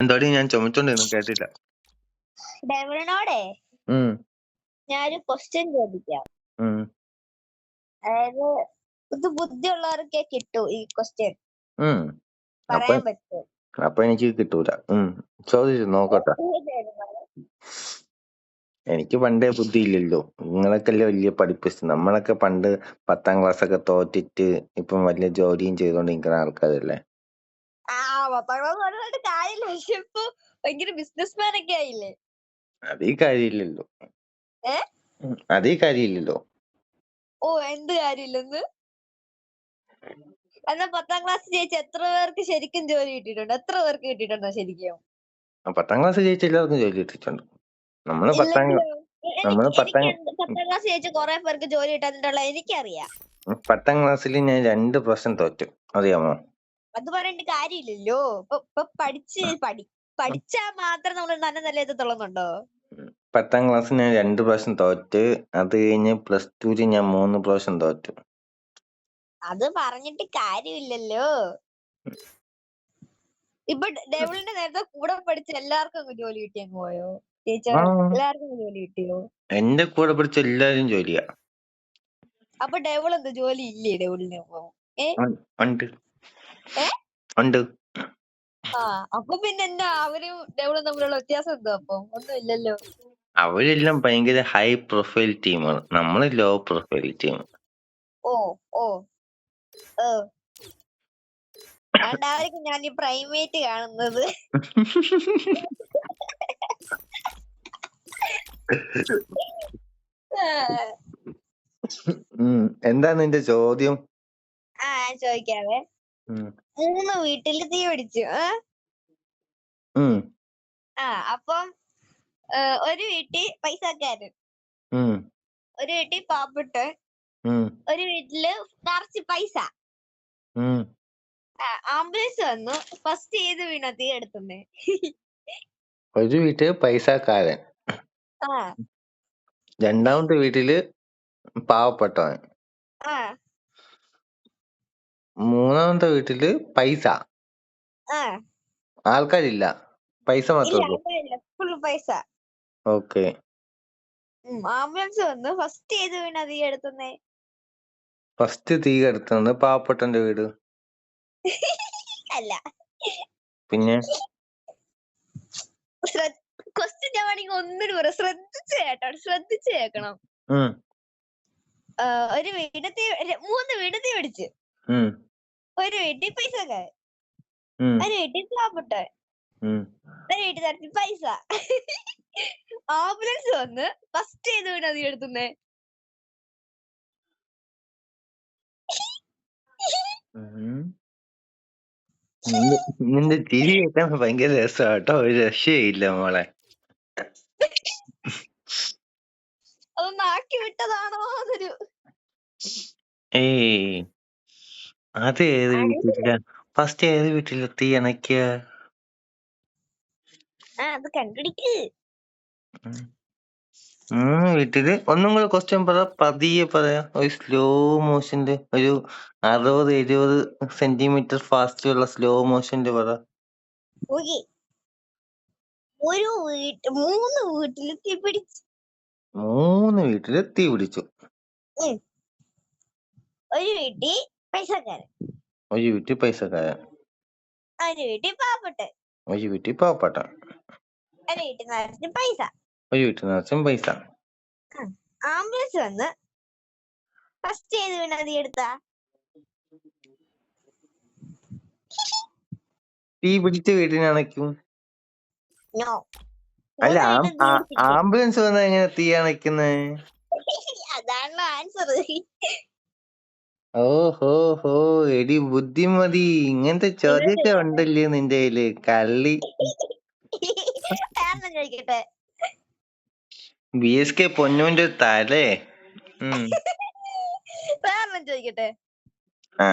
എന്താടി ഞാൻ ചുമച്ചോണ്ടിരുന്നു കേട്ടില്ല. ഡെവിളിനോടെ ഞാനൊരു ക്വസ്റ്റ്യൻ ചോദിക്കാം. അതായത് ഇത് ബുദ്ധിയുള്ളവർക്കേ കിട്ടൂ ഈ ക്വസ്റ്റ്യൻ. അപ്പൊ പറയാൻ പറ്റൂ അപ്പൊ എനിക്ക് കിട്ടൂല. ചോദിച്ചു നോക്കട്ടെ. എനിക്ക് പണ്ടേ ബുദ്ധിയില്ലല്ലോ. നിങ്ങളൊക്കെല്ലേ വലിയ പഠിപ്പിച്ചു നമ്മളൊക്കെ പണ്ട് പത്താം ക്ലാസ് ഒക്കെ തോറ്റിട്ട് ഇപ്പം വലിയ ജോലിയും ചെയ്തോണ്ടിരിക്കുന്ന ആൾക്കാരല്ലേ. പത്താം ക്ലാസ് പറഞ്ഞിട്ട് കാര്യമില്ല. പക്ഷെ ഇപ്പൊ ഭയങ്കര ബിസിനസ്മാൻ ഒക്കെ ആയില്ലേ? അതീ കാര്യമില്ലല്ലോ. ഏ? അതീ കാര്യമില്ലല്ലോ. ഓ എന്ത് കാര്യമില്ലെന്ന് എന്നാ പത്താം ക്ലാസ് ജയിച്ച എത്ര പേർക്ക് ശരിക്കും ജോലി കിട്ടിയിട്ടുണ്ട്? എത്ര പേർക്ക് കിട്ടിയിട്ടുണ്ടോ ശരിക്കും? പത്താം ക്ലാസ് ജയിച്ച എല്ലാവർക്കും ജോലി കിട്ടിയിട്ടുണ്ട്. നമ്മൾ പത്താം നമ്മൾ പത്താം പത്താം ക്ലാസ് ജയിച്ച കുറെ പേർക്ക് ജോലി കിട്ടാനുള്ള എനിക്കറിയാം. പത്താം ക്ലാസ്സിൽ ഞാൻ രണ്ട് പ്രാവശ്യം തോറ്റു. അറിയാമോ? അത് പറഞ്ഞിട്ട് കാര്യമില്ലല്ലോ. ഇപ്പൊ പഠിച്ച് പഠി പഠിച്ചാ മാത്രം നമ്മൾ നല്ല നല്ല ഇത് തുള്ളുന്നുണ്ടോ പത്താം ക്ലാസ് ഞാൻ രണ്ട് പ്രാവശ്യം തോറ്റ്. അത് കഴിഞ്ഞ് പ്ലസ് ടുവിൽ ഞാൻ മൂന്ന് പ്രാവശ്യം തോറ്റു. അത് പറഞ്ഞിട്ട് കാര്യമില്ലല്ലോ. ഇപ്പൊ ഡെവിളിന്റെ നേരത്തെ കൂടെ പഠിച്ച എല്ലാവർക്കും ജോലി കിട്ടി അങ്ങ് പോയോ? ടീച്ചർ. എല്ലാവർക്കും ജോലി കിട്ടിയോ? എന്റെ കൂടെ പഠിച്ച എല്ലാരും ജോലിയാ. അപ്പൊ ഡെവിൾ എന്ത്? ജോലി ഇല്ലേ ഡെവിളിന്? ഉണ്ട്. ഏ? ഉണ്ട്. ആ അപ്പൊ പിന്നെ എന്താ? അവരും ഡെവിളും തമ്മിലുള്ള വ്യത്യാസം എന്തോ അപ്പൊ? ഒന്നും ഇല്ലല്ലോ. അവരെല്ലാം ഭയങ്കര ഹൈ പ്രൊഫൈൽ ടീമാണ് നമ്മൾ ലോ പ്രൊഫൈൽ ടീം ഓ ഓ ഓ. അതുകൊണ്ടായിരിക്കും ഞാൻ ഈ പ്രൈമേറ്റ് കാണുന്നത്. എന്താ നിന്റെ ചോദ്യം? ആ ചോദിക്കാവേ. മൂന്ന് വീട്ടിൽ തീ പിടിച്ചു. ആ? അപ്പം ഒരു വീട്ടിൽ പൈസക്കാരൻ. ഒരു വീട്ടിൽ പാപ്പിട്ട് ഒരു വീട്ടിൽ നിറച്ച് പൈസ. ആംബുലൻസ് വന്നു. ഫസ്റ്റ് ഏത് വീണ തീ എടുത്തുന്നേ? ഒരു വീട്ടിൽ പൈസക്കാരൻ. രണ്ടാമത്തെ വീട്ടിൽ പാവപ്പെട്ടവൻ. മൂന്നാമത്തെ വീട്ടിൽ പൈസ. ആ. ആൾക്കാരില്ല. പൈസ ഇല്ല മാത്രമേ ഉള്ളൂ. ആൾക്കാരില്ല. ഫുൾ പൈസ. ഓക്കെ. ഉം, ആംബുലൻസ് വന്നു. ഫസ്റ്റ് ഏത് വീണ തീ എടുത്തുന്നേ ഫസ്റ്റ് തീ കെടുത്തുന്നത് പാവപ്പെട്ടന്റെ വീട്. അല്ല. പിന്നെ? ക്വസ്റ്റ്യൻ ഞാൻ വേണമെങ്കിൽ ഒന്നിനു പറയാം ശ്രദ്ധിച്ച് കേട്ടോ. ശ്രദ്ധിച്ച് കേൾക്കണം. ഉം, ആ, ഒരു വീട് തീ മൂന്ന് വീട് തീ പിടിച്ച്. ഉം, ഒരു വീട്ടിൽ പൈസ ഒരു വീട്ടിൽ പാവപ്പെട്ടവൻ. ഒരു വീട്ടിൽ തരത്തിൽ പൈസ. ആംബുലൻസ് വന്ന് ഫസ്റ്റ് ഏത് വീടാ നീ എടുത്തുന്നേ? നിന്റെ- ചിരി കേൾക്കാൻ ഭയങ്കര രസമാട്ടോ കേട്ടോ. ഒരു രക്ഷയില്ല മോളെ. അതൊന്ന് ആക്കി വിട്ടതാണോ അതൊരു ഏയ്. അത് ഏത് വീട്ടിലാ? ഫസ്റ്റ് ഏത് വീട്ടിലാ തീ ആ അത് കണ്ടുപിടിക്ക്. മൂന്ന് വീട്ടിൽ ഒന്നും കൂടെ ക്വസ്റ്റ്യൻ പറ. പതിയെ പറയാ ഒരു സ്ലോ മോഷന്റെ ഒരു അറുപത് എഴുപത് സെന്റിമീറ്റർ ഫാസ്റ്റ് ഉള്ള സ്ലോ മോഷന്റെ പറ. ഓക്കെ ഒരു വീട്ട് മൂന്ന് വീട്ടിൽ തീ പിടിച്ചു. മൂന്ന് വീട്ടിൽ തീ പിടിച്ചു. ഒരു വീട്ടിൽ പൈസക്കാരൻ. ഒരു വീട്ടിൽ പൈസക്കാരൻ. ഒരു വീട്ടിൽ പാവപ്പെട്ട. ഒരു വീട്ടിൽ പാവപ്പെട്ട. ഒരു വീട്ടിൽ നിറച്ച് പൈസ. ഒരു വീട്ടിൽ നിറച്ചും പൈസ. ആംബുലൻസ് വന്ന് ഫസ്റ്റ് ഏത് വീണ തീ എടുത്താ? തീ പിടിച്ച വീട്ടിനണയ്ക്കും അല്ല ആംബുലൻസ്. വന്നാ എങ്ങനെ തീ അണയ്ക്കുന്നേ? അതാണ് ആൻസർ ഓ ഹോ ഹോ എടി ബുദ്ധിമതി. ഇങ്ങനത്തെ ചോദ്യമൊക്കെ ഉണ്ടല്ലേ നിന്റെ കയ്യിൽ? കള്ളി. ചോദിക്കട്ടെ. ബി എസ് കെ പൊന്നുവിന്റെ തലേ. ഉം. ചോദിക്കട്ടെ. ആ.